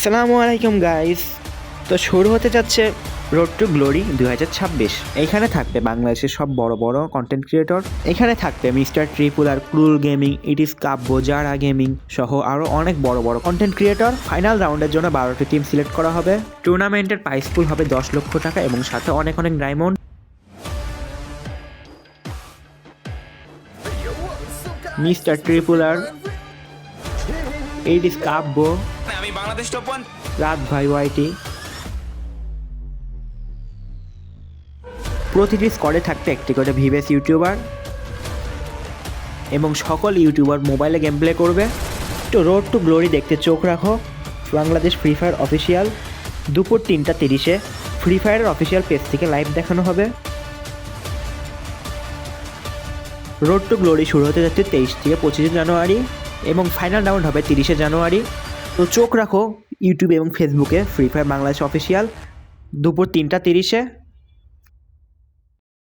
আসসালামু আলাইকুম গাইস তো শুরু হতে যাচ্ছে রোড টু গ্লোরি দু হাজার ছাব্বিশ। এখানে থাকবে বাংলাদেশের সব বড় বড় কন্টেন্ট ক্রিয়েটর এখানে থাকবে মিস্টার ট্রিপুলার ক্রুল গেমিং, ইট ইস কাব্য জারা গেমিং সহ আরও অনেক বড় বড় কন্টেন্ট ক্রিয়েটর ফাইনাল রাউন্ডের জন্য বারোটি টিম সিলেক্ট করা হবে। টুর্নামেন্টের প্রাইস পুল হবে দশ লক্ষ টাকা এবং সাথে অনেক অনেক ডায়মন্ড মিস্টার ট্রিপুলার ইট ইস কাব্য আমি বাংলাদেশ টপ ওয়ান রাত ভাই ওয়াইটি প্রতিটি স্কোয়াডে থাকতে একটি করে ভিভেস ইউটিউবার এবং সকল ইউটিউবার মোবাইলে গেম প্লে করবে। তো রোড টু গ্লোরি দেখতে চোখ রাখো। বাংলাদেশ ফ্রি ফায়ার অফিসিয়াল দুপুর তিনটা তিরিশে ফ্রি ফায়ারের অফিসিয়াল পেজ থেকে লাইভ দেখানো হবে। রোড টু গ্লোরি শুরু হতে যাচ্ছে তেইশ থেকে পঁচিশে জানুয়ারি। এবং ফাইনাল রাউন্ড হবে তিরিশে জানুয়ারি। তো চোখ রাখো ইউটিউব এবং ফেসবুকে ফ্রি ফায়ার বাংলাদেশ অফিসিয়াল দুপুর তিনটা তিরিশে।